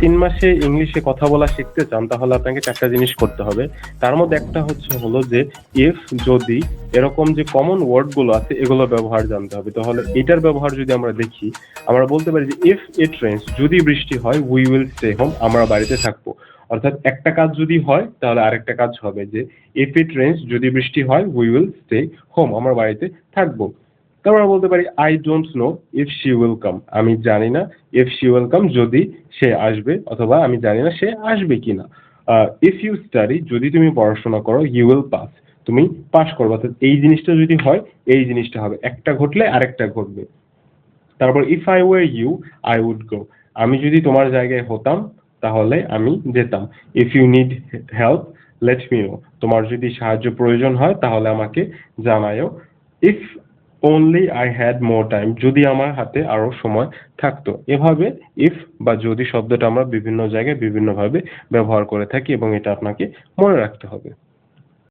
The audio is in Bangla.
তিন মাসে ইংলিশে কথা বলা শিখতে চান, তাহলে আপনাকে চারটা জিনিস করতে হবে। তার মধ্যে একটা হচ্ছে হলো যে ইফ যদি এরকম যে কমন ওয়ার্ডগুলো আছে, এগুলো ব্যবহার জানতে হবে। তাহলে এটার ব্যবহার যদি আমরা দেখি, আমরা বলতে পারি যে ইফ ইট রেন্স যদি বৃষ্টি হয় উই উইল স্টে হোম আমরা বাড়িতে থাকব। অর্থাৎ একটা কাজ যদি হয়, তাহলে আরেকটা কাজ হবে যে ইফ ইট রেন্স যদি বৃষ্টি হয় উই উইল স্টে হোম আমরা বাড়িতে থাকব। তারপর বলতে পারি I don't know if she will come আমি জানি না ইফ শি উইল কাম যদি সে আসবে অথবা আমি জানি না সে আসবে কিনা। ইফ ইউ স্টাডি যদি তুমি পড়াশোনা করো ইউ উইল পাস তুমি পাস করবে। অর্থাৎ এই জিনিসটা যদি হয়, এই জিনিসটা হবে। একটা ঘটলে আরেকটা ঘটবে। তারপর if I were you I would go আমি যদি তোমার জায়গায় হতাম, তাহলে আমি যেতাম। If you need help let me know তোমার যদি সাহায্য প্রয়োজন হয়, তাহলে আমাকে জানায়ও। If only I had more time, যদি আমার হাতে আরও সময় থাকতো। এভাবে if বা যদি শব্দটা আমরা বিভিন্ন জায়গায় বিভিন্নভাবে ব্যবহার করে থাকি এবং এটা আপনাকে মনে রাখতে হবে।